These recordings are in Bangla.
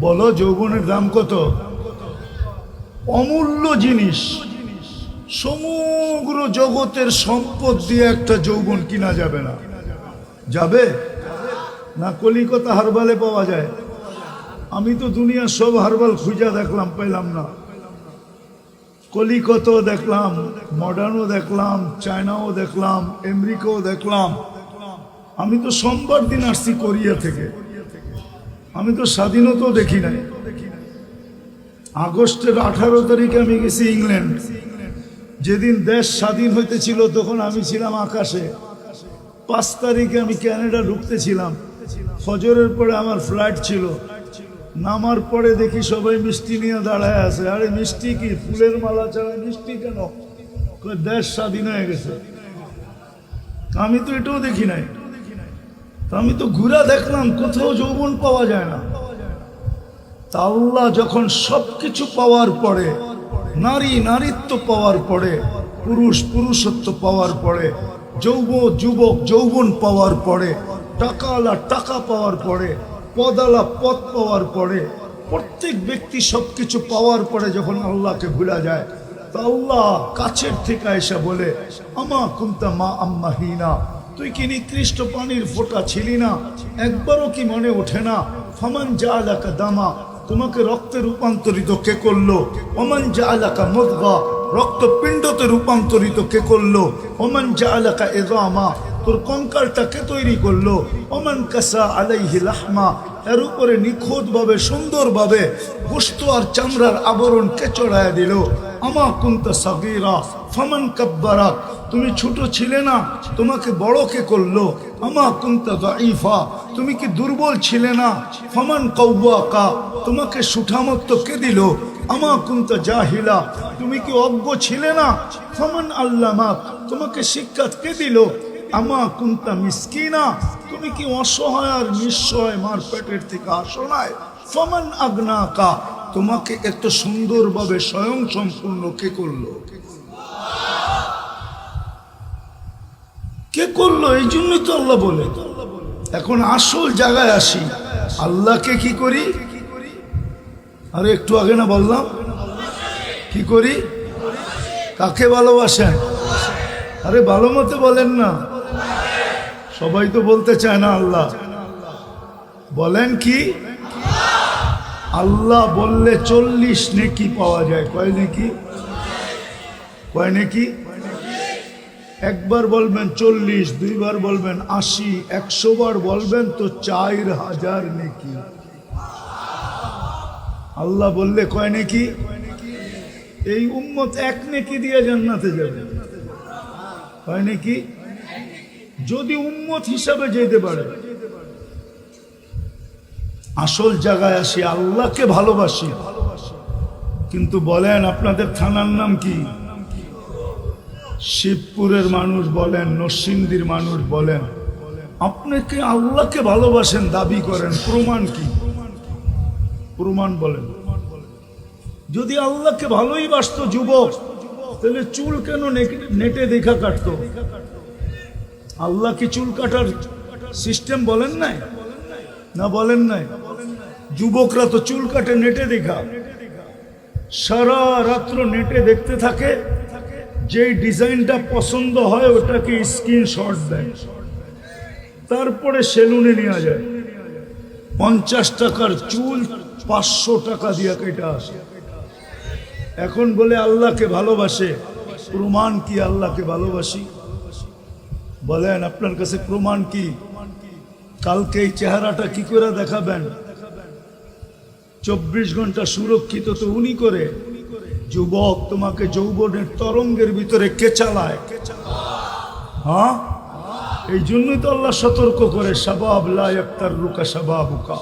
বলো যৌবনের দাম কত? অমূল্য জিনিস। সমগ্র জগতের সম্পদ দিয়ে একটা যৌবন কিনা যাবে না। যাবে? না কলিকতা হারবালে পাওয়া যায়। আমি তো দুনিয়ার সব হারবাল খুঁজা দেখলাম পেলাম না। কলিকতাও দেখলাম, মডার্নও দেখলাম, চায়নাও দেখলাম, আমেরিকাও দেখলাম। আমি তো সোমবার দিন আসছি কোরিয়া থেকে। আমি তো স্বাধীনতাও দেখি নাই। আগস্টের আঠারো তারিখে আমি গেছি ইংল্যান্ড। যেদিন দেশ স্বাধীন হইতেছিল, তখন আমি ছিলাম আকাশে। পাঁচ তারিখে আমি ক্যানাডা ঢুকতেছিলাম। ফজরের পরে আমার ফ্লাইট ছিল। নামার পরে দেখি সবাই মিষ্টি নিয়ে দাঁড়ায় আছে। আরে মিষ্টি কি? ফুলের মালা ছাড়া মিষ্টি কেন? দেশ স্বাধীন হয়ে গেছে। আমি তো এটাও দেখি নাই। আমি তো ঘুরা দেখলাম, কোথাও যৌবন পাওয়া যায় না। তা আল্লাহ যখন সব কিছু পাওয়ার পরে, নারী নারীত্ব পাওয়ার পরে, পুরুষ পুরুষত্ব পাওয়ার পরে, যৌব যুবক যৌবন পাওয়ার পরে, টাকাওয়ালা টাকা পাওয়ার পরে পদালা পদ পাওয়ার পরে, প্রত্যেক ব্যক্তি সব কিছু পাওয়ার পরে যখন আল্লাহকে ভুলা যায়, তা আল্লাহ কাছের থেকে এসে বলে, আমা কুন্তা মা আম্মা হিনা তুই কি নিকৃষ্ট পানির ফোঁটা ছিলি না? একবারও কি মনে ওঠে না? ফমান যা এলাকা দামা, তোমাকে রক্তে রূপান্তরিত কে করল? অমান যা এলাকা মদবা রক্তপিণ্ডতে রূপান্তরিত কে করল? অমান যা এলাকা এদামা তোর কঙ্কালটা কে তৈরি করল? অমান কাসা আলাইহি লাহমা এর উপরে নিখুঁতভাবে, সুন্দরভাবে গোস্ত আর চামড়ার আবরণ কে চড়ায় দিল? আমা কুন্ত সাগিরা, ফমান কাব্বারাক তুমি ছোট ছিলে না, তোমাকে বড় কে করল? আমা কুন্ত দাইফা তুমি কি দুর্বল ছিলে না? ফমান কৌবাকা তোমাকে সুঠামত্ব কে দিল? আমা কুন্ত জাহিলা, তুমি কি অজ্ঞ ছিলে না? ফমান আল্লামাক তোমাকে শিক্ষা কে দিল? আমা কুন্তা মিসকিনা, তুমি কি অসহায় আর নিঃসহায় মার পেটের থেকে আসো নাই? ফমান আগ্নাকা, তোমাকে এত সুন্দরভাবে স্বয়ং সম্পূর্ণ কে করল? কে করল? এই জন্যই তো আল্লাহ বলে। এখন আসল জায়গায় আসি। আল্লাহকে কি করি? আরে একটু আগে না বললাম। কি করি? কাকে ভালোবাসেন? আরে ভালো মতো বলেন না। সবাই তো বলতে চায় না আল্লাহ। বলেন কি? আল্লাহ বললে চল্লিশ নেকি পাওয়া যায়। কয় নেকি? কয় নেকি? একবার বলবেন চল্লিশ, দুইবার বলবেন আশি, একশো বার বলবেন তো চার হাজার নেকি। আল্লাহ বললে কয় নেকি? এই উম্মত এক নেকি দিয়ে জান্নাতে যাবে। কয় নেকি? যদি উম্মত হিসাবে যেতে পারে। আসল জায়গায় আসি, আল্লাহকে ভালোবাসি। কিন্তু বলেন, আপনাদের থানার নাম কি? শিবপুরের মানুষ বলেন, নরসিংদীর মানুষ বলেন। আপনি কি আল্লাহকে ভালোবাসেন, দাবি করেন? প্রমাণ কি? প্রমাণ বলেন। যদি আল্লাহকে ভালোই বাসত যুবক, তাহলে চুল কেন নেটে দেখা কাটতো? আল্লাহ কি চুল কাটার সিস্টেম বলেন নাই? না বলেন নাই? যুবকরা তো চুল কাটে নেটে দেখা। সারা রাত্র নেটে দেখতে থাকে যে ডিজাইনটা পছন্দ হয় ওটাকে স্ক্রিনশট দেয়। তারপরে সেলুনে নেওয়া যায়। পঞ্চাশ টাকার চুল পাঁচশো টাকা দিয়ে কেটে আসে। এখন বলে আল্লাহকে ভালোবাসে, প্রমাণ কি আল্লাহকে ভালোবাসি? বলেন, আপনার কাছে প্রমাণ কি? কালকে এই চেহারাটা কি করে দেখাবেন? চব্বিশ ঘণ্টা সুরক্ষিত তো উনি করে। যুবক তোমাকে যৌবনের তরঙ্গের ভিতরে কে চালায়? হ্যাঁ? এই জন্যই তো আল্লাহ সতর্ক করে সাবাব লাইক্তার রুকা সাবাবুকা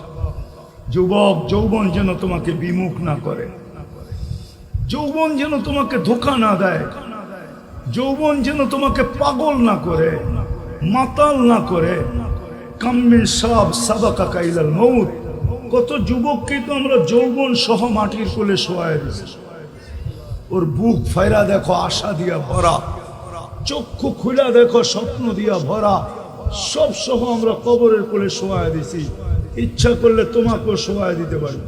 যুবক, যৌবন যেন তোমাকে বিমুখ না করে। যৌবন যেন তোমাকে ধোকা না দেয়। যৌবন যেন তোমাকে পাগল না করে, মাতাল না করে। কাম্মিন সব সাবাকা কাইলাল মৌত। কত যুবককে তো আমরা যৌবন সহ মাটির কোলে শোয়ায় দিছি ওর বুক ফাইরা দেখো, আশা দিয়া ভরা। চক্ষু খুলা দেখো, স্বপ্ন দিয়া ভরা। সব সহ আমরা কবরের কোলে শোয়ায় দিছি ইচ্ছা করলে তোমাকেও শোয়া দিতে পারি।